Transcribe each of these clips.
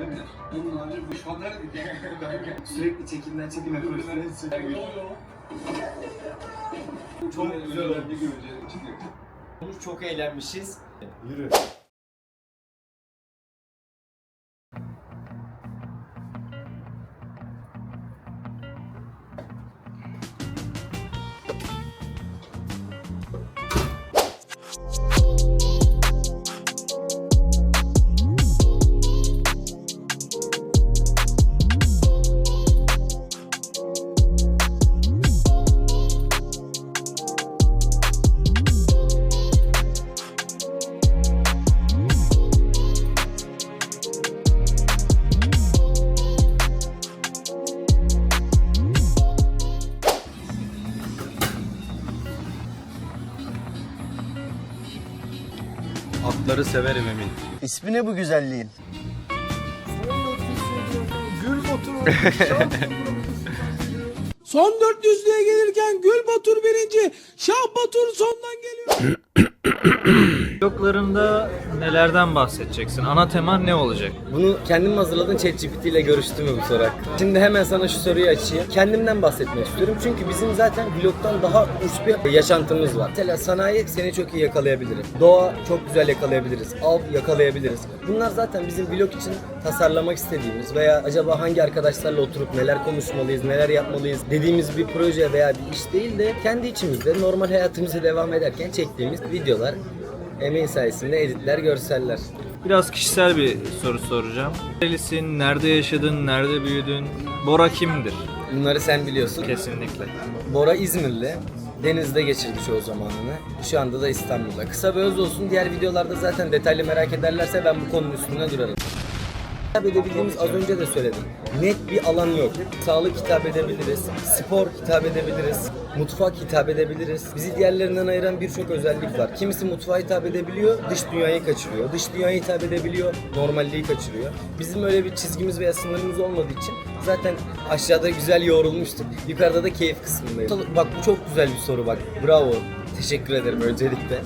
Öyle. Onun harici bu şoker Sürekli çekimden çekime Çok güzel oldu. Bir gün önce çıkıyor. Çok eğlenmişiz. Yürü. Atları severim Emin. İsmi ne bu güzelliğin? Son 400'lüğe gelirken Gül Batur birinci, Şah Batur sondan geliyor. Vloglarında nelerden bahsedeceksin? Ana teman ne olacak? Bunu kendim hazırladım ChatGPT ile görüştüm mü bu soru? Şimdi hemen sana şu soruyu açayım. Kendimden bahsetmek istiyorum. Çünkü bizim zaten vlogdan daha uç bir yaşantımız var. Mesela sanayi seni çok iyi yakalayabilir. Doğa çok güzel yakalayabiliriz. Av yakalayabiliriz. Bunlar zaten bizim vlog için tasarlamak istediğimiz veya acaba hangi arkadaşlarla oturup neler konuşmalıyız, neler yapmalıyız dediğimiz bir proje veya bir iş değil de kendi içimizde normal hayatımıza devam ederken çektiğimiz videolar, emeğin sayesinde editler, görseller. Biraz kişisel bir soru soracağım. Nerelisin? Nerede yaşadın? Nerede büyüdün? Bora kimdir? Bunları sen biliyorsun. Kesinlikle. Bora İzmirli. Denizde geçirdi çoğu zamanını. Şu anda da İstanbul'da. Kısa ve öz olsun. Diğer videolarda zaten detaylı merak ederlerse ben bu konunun üstünde durarım. Hitap edebildiğimiz az önce de söyledim. Net bir alan yok. Sağlık hitap edebiliriz, spor hitap edebiliriz, mutfak hitap edebiliriz. Bizi diğerlerinden ayıran birçok özellik var. Kimisi mutfağa hitap edebiliyor, dış dünyayı kaçırıyor. Dış dünyaya hitap edebiliyor, normalliği kaçırıyor. Bizim öyle bir çizgimiz veya sınırımız olmadığı için zaten aşağıda güzel yoğrulmuştuk. Yukarıda da keyif kısmındayız. Bak bu çok güzel bir soru bak. Bravo. Teşekkür ederim öncelikle.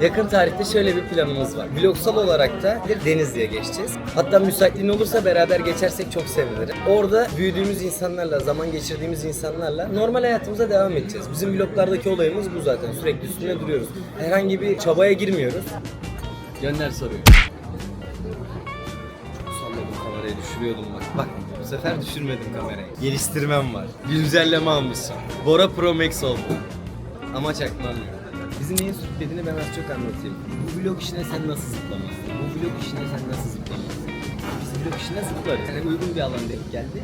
Yakın tarihte şöyle bir planımız var. Vlogsal olarak da bir Denizli'ye geçeceğiz. Hatta müsaitliğin olursa beraber geçersek çok sevinirim. Orada büyüdüğümüz insanlarla, zaman geçirdiğimiz insanlarla normal hayatımıza devam edeceğiz. Bizim vloglardaki olayımız bu zaten. Sürekli üstüne duruyoruz. Herhangi bir çabaya girmiyoruz. Gönder soruyu. Salladım kamerayı düşürüyordum bak. Bak bu sefer düşürmedim kamerayı. Geliştirmem var. Güncelleme almışım. Bora Pro Max oldu. Ama çakmamıyor. Bizi neyin sürüklediğini ben az çok anlatayım. Bu vlog işine sen nasıl zıplamazsın? Bu vlog işine sen nasıl zıplamazsın? Biz vlog işine zıplarız. Yani uygun bir alan denk geldi.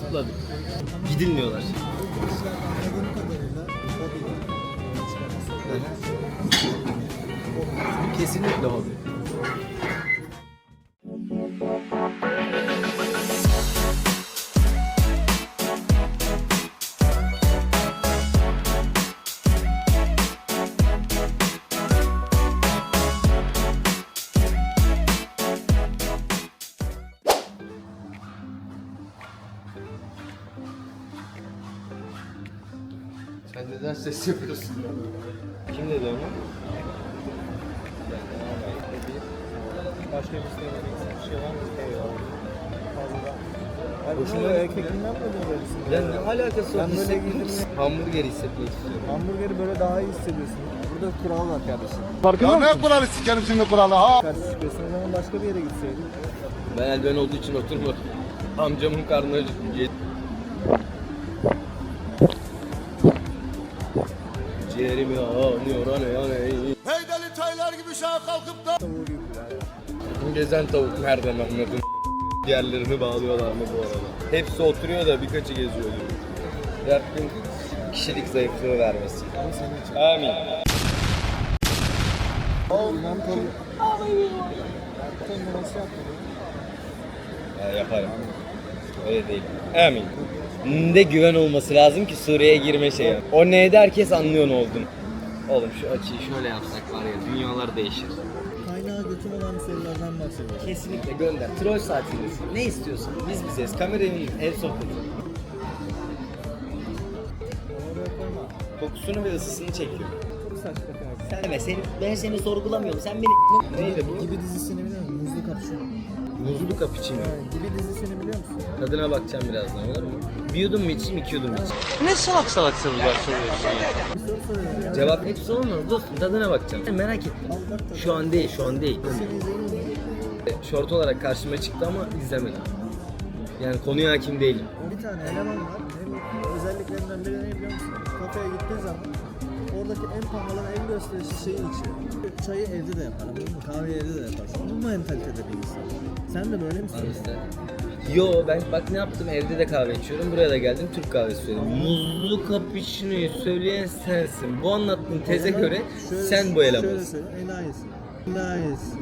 Zıpladık. Gidilmiyorlar. Kesinlikle hobi. Neden ses yapıyorsun? Kim dedi onu? Başka bir şey var mı? Hoşuma erkekliğinden mi böylesin? Ya ne alakası var? Ben böyle Hissetmek istiyorum. Hamburgeri böyle daha iyi hissediyorsun. Burada kural var kardeşim. Ya ne kuralı sikerim şimdi kuralı ha? Karşı çıkıyorsun o zaman başka bir yere gitseydin. Ben eldiven olduğu için oturma. Amcamın karnı acıktı. Ciğerim yanıyor anne anne. Heydeli çaylar gibi şaha kalkıp da Gezen tavuk nereden anladın? Diğerlerini bağlıyorlar mı bu arada? Hepsi oturuyor da birkaçı geziyor gibi. Rabbim kişilik zayıflığı vermesin. Amin. Ya yaparım. Öyle değil. Amin. Ne güven olması lazım ki Suriye'ye girme şeyi. O neydi herkes anlıyor ne oldun. Oğlum şu açıyı şöyle yapsak var ya dünyalar değişir. Kaynağa götüm olan serilerden bahsediyorum. Kesinlikle gönder. Troll saatindesin. Ne istiyorsun? Biz bizeyiz. Kameranın ev sohbeti. Kokusunu ve ısısını çekiyor. Çok saçma. Sen deme seni, ben seni sorgulamıyorum. Sen beni... Neydi bu? Gibi dizisini biliyor musun? Muzlu kapşon. Muzlu cappuccino. Gibi dizisini biliyor musun? Tadına bakacağım birazdan olur mu? Bir yudum mu içeyim, iki yudum mu içeyim? Ne salak salak sorular soruyorsun ya. Bir soru soruyorum ya. Cevap hepsi olmaz dostum tadına bakacağım. Ben merak ettim. Şu an değil, şu an değil. Short olarak karşıma çıktı ama izlemedim. Yani konuya hakim değilim. Bir tane eleman var. Özelliklerinden biri ne biliyor musun? Kafeye gittiğin zaman oradaki en pahalı en gösterişli şeyi içiyor. Çayı evde de yapar, anladın mı? kahveyi evde de yapar. Bu mentalitede bir insan. Sen de böyle misin? İşte. Yo ben bak ne yaptım evde de kahve içiyorum buraya da geldim Türk kahvesi söyledim. Muzlu cappuccino'yu söyleyen sensin. Bu anlattığın teze Ama göre şöyle- sen bu Şöyle elemansın. söyle, enayisin. Enayisin.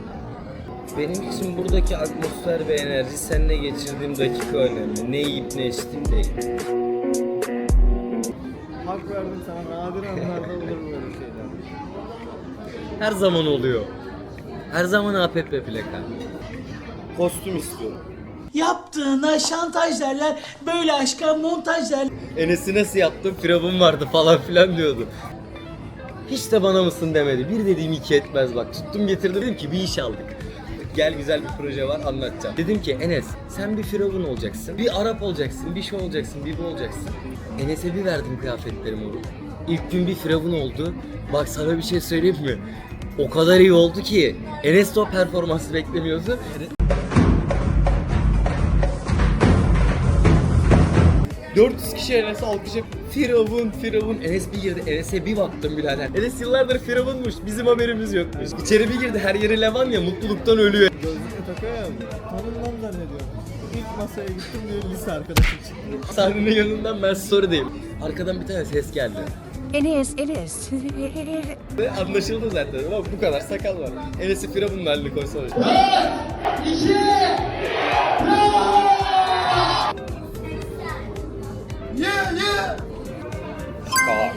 Benim için buradaki atmosfer ve enerji seninle geçirdiğim dakika önemli. Ne yiyip ne içtiğim değil. Anlarda olur böyle şeyler. Her zaman oluyor. Her zaman APP plaka. Kostüm istiyorum. Yaptığına şantaj derler, böyle aşka montaj derler. Enes'i nasıl yaptım? Firavun vardı falan filan diyordu. Hiç de bana mısın demedi. Bir dediğim iki etmez bak. Tuttum getirdim dedim ki bir iş aldık. Gel güzel bir proje var anlatacağım. Dedim ki Enes sen bir firavun olacaksın. Bir Arap olacaksın. Bir şey olacaksın. Bir bu olacaksın. Enes'e bir verdim kıyafetlerimi. İlk gün bir firavun oldu. Bak sana bir şey söyleyeyim mi? O kadar iyi oldu ki Enes de o performansı beklemiyordu. 400 kişi Enes'e alkışlayıp Firavun, Firavun. Enes bir girdi, Enes'e bir baktım birader. Enes yıllardır Firavunmuş, bizim haberimiz yokmuş. İçeri bir girdi, her yeri levan ya, mutluluktan ölüyor. Gözlüğünü takıyor ya, tanınmam zannediyorum. İlk masaya gittim diyor lise arkadaşım çıktı. Sahnenin yanından ben story'deyim. Arkadan bir tane ses geldi. İs. Ve anlaşıldı zaten ama bu kadar sakal var. Enes'i Firavun'un haline koysana. Aa.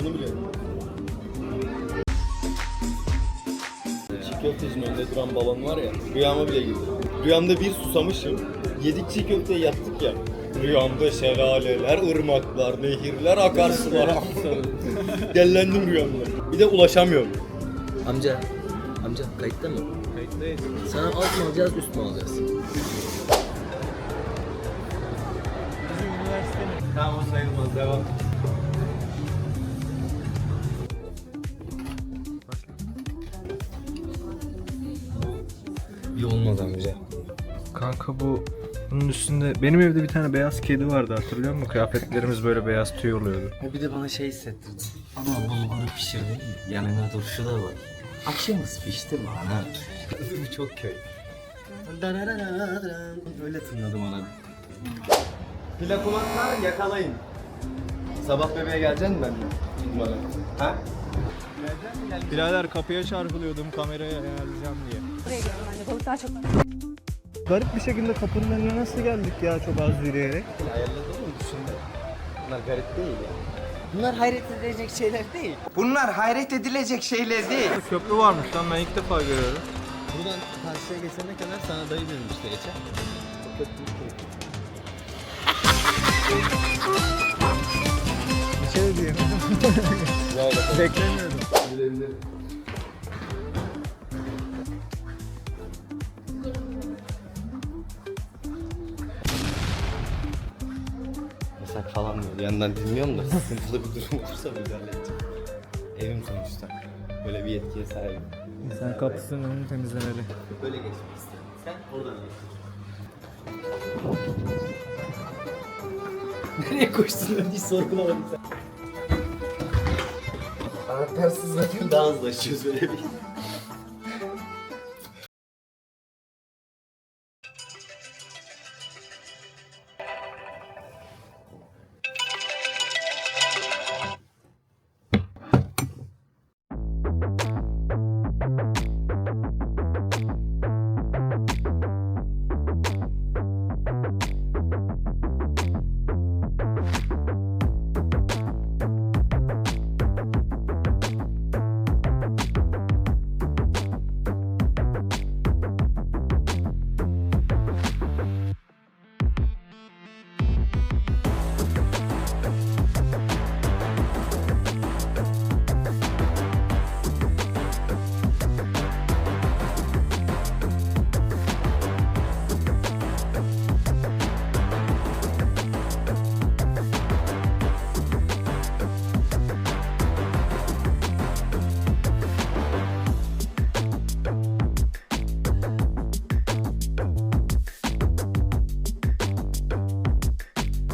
Bunu biliyorum. Çiğ köftecinin önünde duran balon var ya, rüyama bile girdi. Rüyamda bir susamışım, yedik çiğ köfteye yattık ya. Rüyamda şelaleler, ırmaklar, nehirler, akarsular. Dellendim rüyamda. Bir de ulaşamıyorum. Amca, amca kayıtta mı? Kayıttayız. Sana alt mı alacağız, üst mü alacağız? Bizim üniversitenin Tamam o sayılmaz devam. İyi olmadı amca. Kanka bu bunun üstünde benim evde bir tane beyaz kedi vardı hatırlıyor musun? Kıyafetlerimiz böyle beyaz tüy oluyordu. O bir de bana şey hissettirdi. Ana bulguru pişirdin mi? Yanına turşu da var. Akşamız pişti mi ana? Bu çok köy. Öyle tınladım ona. Plakumatlar yakalayın. Sabah bebeğe gelecek misin benimle? Bana. Ha? Birader kapıya çarpılıyordum kamerayı ayarlayacağım diye. Balık daha çok Garip bir şekilde kapının önüne nasıl geldik ya çok az yürüyerek? Ayarladı mı düşündü? Bunlar garip değil ya. Bunlar hayret edilecek şeyler değil. Bunlar hayret edilecek şeyler değil. Köprü varmış lan ben ilk defa görüyorum. Buradan karşıya geçene kadar sana dayı dedim işte geçen. Bir şey diyeyim. Beklemiyordum. Yasak falan diyor. Bir yandan dinliyorum da sıkıntılı bir durum olursa müdahale edeceğim. Evim sonuçta. Böyle bir yetkiye sahibim. Sen kapısının önünü temizlemeli. Böyle geçmek istedim. Sen oradan geç. Nereye koştun hiç sorgulamadım sen. Anahtarsız zaten daha hızlı açıyoruz böyle bir.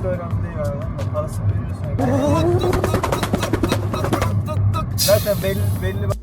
Çok da parasını veriyorsun. Zaten belli belli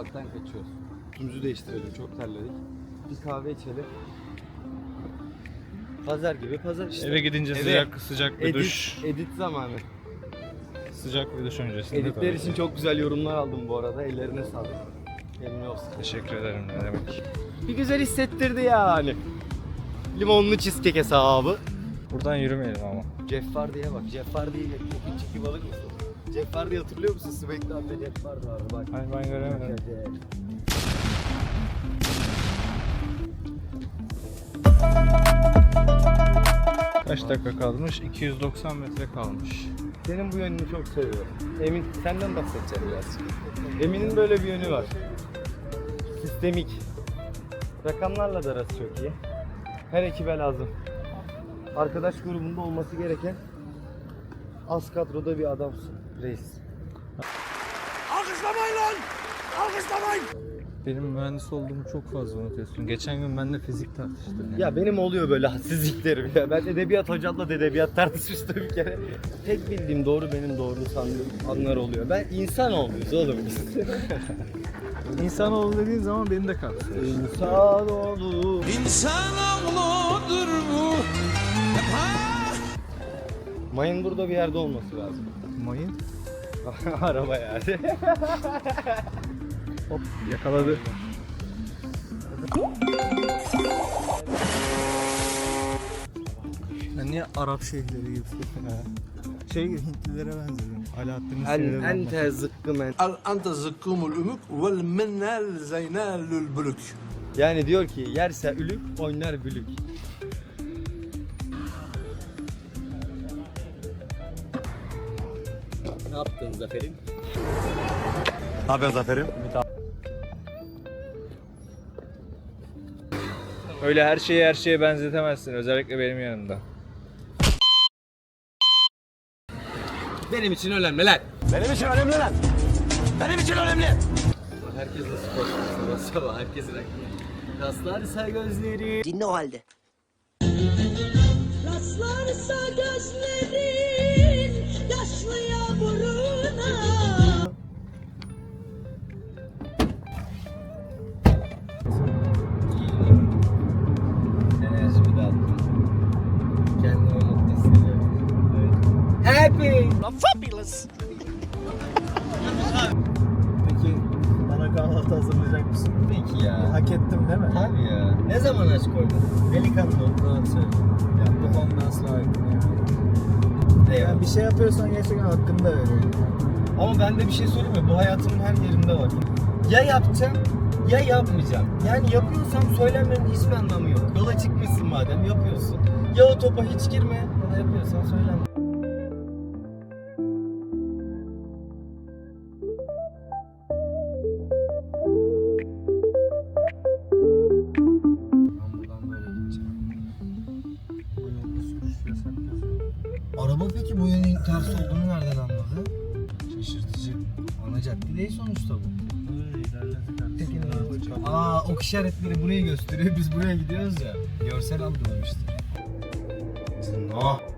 ufaktan kaçıyoruz. Üstümüzü değiştirelim çok terledik. Bir kahve içelim. Pazar gibi pazar işte. Eve gidince Eve- sıcak sıcak bir edit, duş. edit zamanı. Sıcak bir duş öncesinde. Editler tabii için çok güzel yorumlar aldım bu arada. Ellerine sağlık. Emin olsun. Teşekkür ederim ne demek. Bir güzel hissettirdi yani. Limonlu cheesecake hesabı. Buradan yürümeyelim ama. Jeff Hardy'ye bak. Jeff Hardy'yi kokun çeki balık mısın? Jeff Hardy hatırlıyor musun? Smackdown'da Jeff Hardy vardı bak. Ay ben göremedim. Kaç dakika kalmış? 290 metre kalmış. Senin bu yönünü çok seviyorum. Emin senden bahsedeceğim biraz. Emin'in böyle bir yönü var. Sistemik. Rakamlarla da arası çok iyi. Her ekibe lazım. Arkadaş grubunda olması gereken az kadroda bir adamsın. Reis. Benim mühendis olduğumu çok fazla unutuyorsun. Geçen gün benimle fizik tartıştın. Ya benim oluyor böyle hadsizliklerim ya. Ben edebiyat hocamla da edebiyat tartışmıştım bir kere. Tek bildiğim doğru benim doğru sandığım anlar oluyor. Ben insan olmuyuz oğlum biz. İnsanoğlu dediğin zaman beni de kapsıyor. İnsan olur. İnsanoğludur bu. Mayın burada bir yerde olması lazım. Mayın? Araba yani. Hop yakaladı. Ben niye Arap şeyhleri gibi Şey gibi Hintlilere benziyorum. Alaaddin El ente zıkkı men. El ente zıkkımul ümük vel minnel zeynelül bülük. Yani diyor ki yerse ülük oynar bülük. Ne yaptın Zafer'im? Ne yapıyorsun Zafer'im? Öyle her şeyi her şeye benzetemezsin. Özellikle benim yanımda. Benim için önemli lan. Benim için önemli lan. Benim için önemli. Herkes nasıl korkmuş sabah herkesin aklına. Kaslarsa gözleri. Dinle o halde. Yani bir şey yapıyorsan gerçekten hakkını da veriyorum. Ama ben de bir şey söyleyeyim mi? Bu hayatımın her yerinde var. Ya yapacağım ya yapmayacağım. Yani yapıyorsam söylemenin hiçbir anlamı yok. Yola çıkmışsın madem yapıyorsun. Ya o topa hiç girme ya da yapıyorsan söyleme. Ben buradan böyle gideceğim. Araba peki bu yönün ters olduğunu nereden anladı? Şaşırtıcı. Anacı cadde değil sonuçta bu. Öyle ilerledik Aa ok işaretleri burayı gösteriyor. Biz buraya gidiyoruz ya. Görsel algılamıştır. No.